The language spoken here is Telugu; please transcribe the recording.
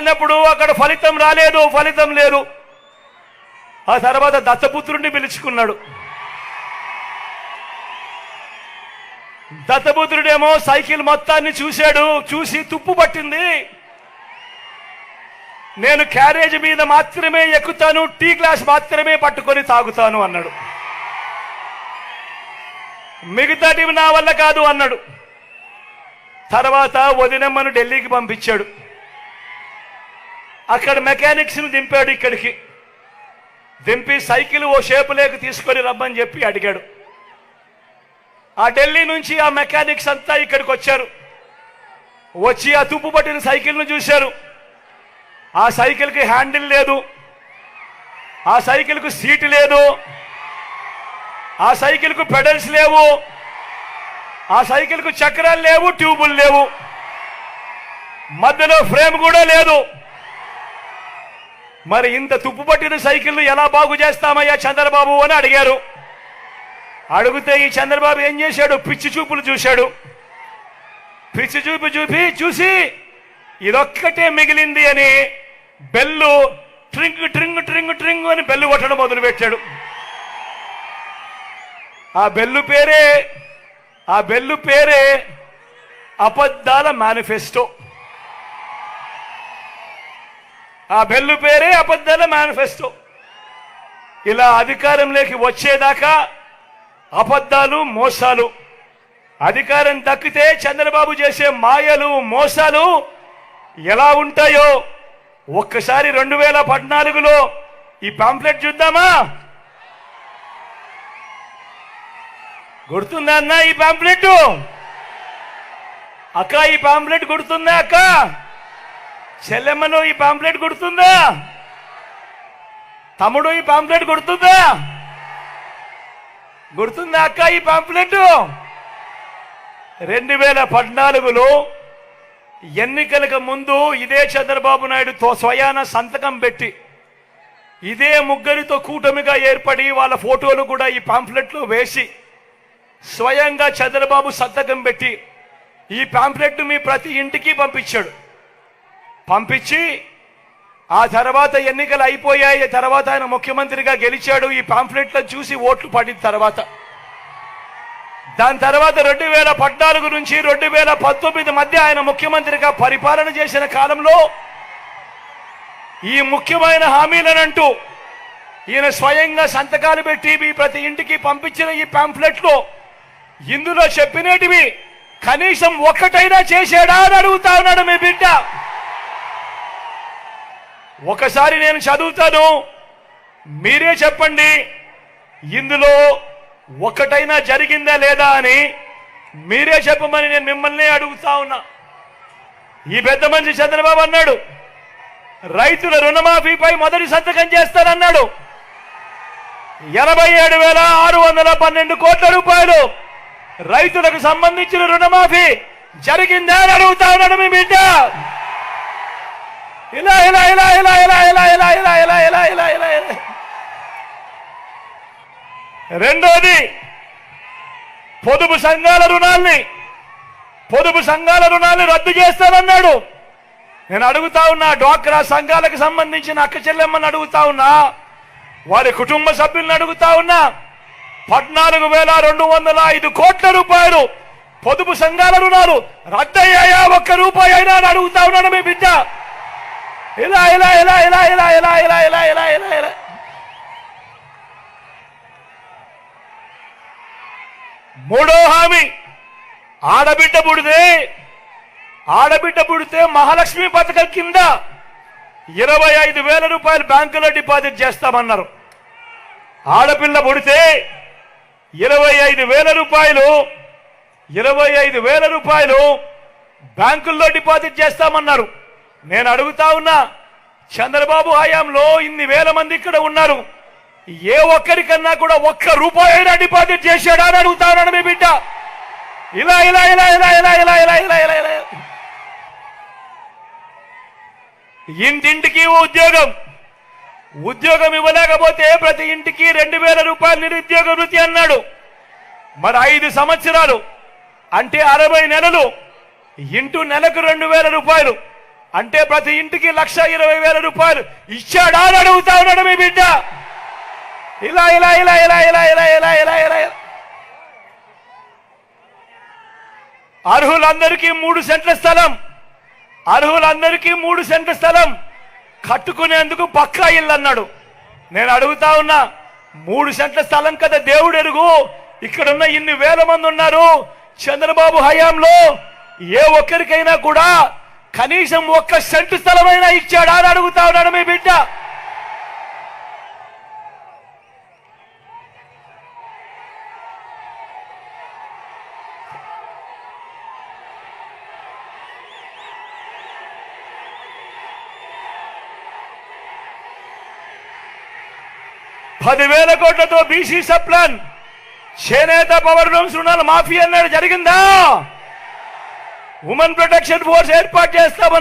వెళ్ళినప్పుడు అక్కడ ఫలితం రాలేదు ఫలితం లేదు. ఆ తర్వాత దత్తపుత్రుడిని పిలుచుకున్నాడు. దత్తపుత్రుడేమో సైకిల్ మొత్తాన్ని చూశాడు చూసి తుప్పు పట్టింది. నేను క్యారేజ్ మీద మాత్రమే ఎక్కుతాను టీ గ్లాస్ మాత్రమే పట్టుకొని తాగుతాను అన్నాడు. మిగతాటివి నా వల్ల కాదు అన్నాడు. తర్వాత వదినమ్మను ఢిల్లీకి పంపించాడు. అక్కడ మెకానిక్స్ని దింపాడు ఇక్కడికి. దింపి సైకిల్ ఓ షేపు లేక తీసుకొని రమ్మని చెప్పి అడిగాడు. ఆ ఢిల్లీ నుంచి ఆ మెకానిక్స్ అంతా ఇక్కడికి వచ్చారు. వచ్చి ఆ తుప్పు పట్టిన సైకిల్ను చూశారు. ఆ సైకిల్కి హ్యాండిల్ లేదు. ఆ సైకిల్కు సీటు లేదు. ఆ సైకిల్కు పెడల్స్ లేవు. ఆ సైకిల్కు చక్రాలు లేవు ట్యూబులు లేవు. మధ్యలో ఫ్రేమ్ కూడా లేదు. మరి ఇంత తుప్పు పట్టిన సైకిల్ ఎలా బాగు చేస్తామయ్యా చంద్రబాబు అని అడిగారు. అడిగితే ఈ చంద్రబాబు ఏం చేశాడు? పిచ్చి చూపులు చూశాడు. పిచ్చి చూపు చూపి చూసి ఇదొక్కటే మిగిలింది అని బెల్లు ట్రింగ్ ట్రింగ్ ట్రింగ్ ట్రింగ్ అని బెల్లు కొట్టడం మొదలుపెట్టాడు ఆ బెల్లు పేరే ఆ బెల్లు పేరే అబద్ధాల మేనిఫెస్టో. ఆ బెల్లు పేరే అబద్ధాల మేనిఫెస్టో. ఇలా అధికారంలోకి వచ్చేదాకా అబద్ధాలు మోసాలు. అధికారం దక్కితే చంద్రబాబు చేసే మాయలు మోసాలు ఎలా ఉంటాయో ఒక్కసారి రెండు వేల పద్నాలుగులో ఈ పాంప్లెట్ చూద్దామా? గుర్తుందా అన్న ఈ పాంప్లెట్ అక్క ఈ పాంప్లెట్ గుర్తుందా అక్క? చెల్లెమ్మను ఈ పాంప్లెట్ గుర్తుందా? తమ్ముడు ఈ పాంప్లెట్ గుర్తుందా? గుర్తుందా అక్క ఈ పాంప్లెట్? రెండు వేల పద్నాలుగులో ఎన్నికలకు ముందు ఇదే చంద్రబాబు నాయుడుతో స్వయాన సంతకం పెట్టి ఇదే ముగ్గురితో కూటమిగా ఏర్పడి వాళ్ళ ఫోటోలు కూడా ఈ పాంప్లెట్లో వేసి స్వయంగా చంద్రబాబు సంతకం పెట్టి ఈ పాంప్లెట్ మీ ప్రతి ఇంటికి పంపించాడు. పంపించి ఆ తర్వాత ఎన్నికలు అయిపోయాయి. తర్వాత ఆయన ముఖ్యమంత్రిగా గెలిచాడు. ఈ పాంఫ్లెట్లో చూసి ఓట్లు పడిన తర్వాత. దాని తర్వాత రెండు వేల పద్నాలుగు నుంచి రెండు వేల పంతొమ్మిది మధ్య ఆయన ముఖ్యమంత్రిగా పరిపాలన చేసిన కాలంలో ఈ ముఖ్యమైన హామీలనంటూ ఈయన స్వయంగా సంతకాలు పెట్టి మీ ప్రతి ఇంటికి పంపించిన ఈ పాంఫ్లెట్లు ఇందులో చెప్పినటివి కనీసం ఒక్కటైనా చేశాడా అని అడుగుతా ఉన్నాడు మీ బిడ్డ. ఒకసారి నేను చదువుతాను. మీరే చెప్పండి ఇందులో ఒకటైనా జరిగిందా లేదా అని మీరే చెప్పమని నేను మిమ్మల్ని అడుగుతా ఉన్నా. ఈ పెద్ద మనిషి చంద్రబాబు అన్నాడు రైతుల రుణమాఫీపై మొదటి సంతకం చేస్తానన్నాడు. ఎనభై ఏడు వేల ఆరు వందల పన్నెండు కోట్ల రూపాయలు రైతులకు సంబంధించిన రుణమాఫీ జరిగిందా అని అడుగుతా ఉన్నాడు మీ బిడ్డ. ఇలా ఇలా ఇలా ఇలా ఇలా ఇలా ఇలా ఇలా ఇలా ఇలా ఇలా ఇలా ఇలా రెండోది పొదుపు సంఘాల రుణాల్ని పొదుపు సంఘాల రుణాన్ని రద్దు చేస్తానన్నాడు నేను అడుగుతా ఉన్నా డ్వాక్రా సంఘాలకు సంబంధించిన అక్క చెల్లెమ్మని అడుగుతా ఉన్నా వారి కుటుంబ సభ్యులను అడుగుతా ఉన్నా పద్నాలుగు వేల రెండు వందల ఐదు కోట్ల రూపాయలు పొదుపు సంఘాల రుణాలు రద్దయ్యాయా ఒక్క రూపాయి అయినా అని అడుగుతా ఉన్నాను మీ బిడ్డ ఇలా ఇలా ఇలా ఇలా ఇలా ఇలా ఇలా ఇలా ఇలా ఇలా ఇలా మూడో హామీ ఆడబిడ్డ పుడితే ఆడబిడ్డ పుడితే మహాలక్ష్మి పథకం కింద ఇరవై ఐదు వేల రూపాయలు బ్యాంకులో డిపాజిట్ చేస్తామన్నారు ఆడపిల్ల పుడితే ఇరవై ఐదు వేల రూపాయలు ఇరవై ఐదు వేల రూపాయలు బ్యాంకుల్లో డిపాజిట్ చేస్తామన్నారు నేను అడుగుతా ఉన్నా చంద్రబాబు హయాంలో ఇన్ని వేల మంది ఇక్కడ ఉన్నారు. ఏ ఒక్కరికన్నా కూడా ఒక్క రూపాయి అయినా డిపాజిట్ చేశాడా అని అడుగుతా మీ బిడ్డ. ఇలా ఇలా ఇలా ఇలా ఇలా ఇలా ఇలా ఇలా ఇలా ఇలా. ఇంటింటికి ఉద్యోగం. ఉద్యోగం ఇవ్వలేకపోతే ప్రతి ఇంటికి రెండు వేల రూపాయలు నిరుద్యోగ వృత్తి అన్నాడు. మరి ఐదు సంవత్సరాలు అంటే అరవై నెలలు. ఇంటూ నెలకు రెండు వేల రూపాయలు. అంటే ప్రతి ఇంటికి లక్ష ఇరవై వేల రూపాయలు ఇచ్చాడా అని అడుగుతా ఉన్నాడు మీ బిడ్డ. ఇలా ఇలా ఇలా ఇలా ఇలా ఇలా ఇలా ఇలా ఇలా ఇలా. అర్హులందరికీ మూడు సెంట్ల స్థలం. అర్హులందరికీ మూడు సెంట్ల స్థలం. కట్టుకునేందుకు పక్కా ఇల్లు అన్నాడు. నేను అడుగుతా ఉన్నా మూడు సెంట్ల స్థలం కదా దేవుడు ఎరుగు. ఇక్కడున్న ఇన్ని వేల మంది ఉన్నారు. చంద్రబాబు హయాంలో ఏ ఒక్కరికైనా కూడా కనీసం ఒక్క సెంటు స్థలమైనా ఇచ్చాడా అని అడుగుతా ఉన్నాడు మీ బిడ్డ. పదివేల కోట్లతో బీసీ సప్లాన్. చేనేత పవర్ రూమ్స్ రుణాలు మాఫీ అన్నాడు. జరిగిందా? ఉమెన్ ప్రొటెక్షన్ ఫోర్స్ ఏర్పాటు చేస్తామన్నారు.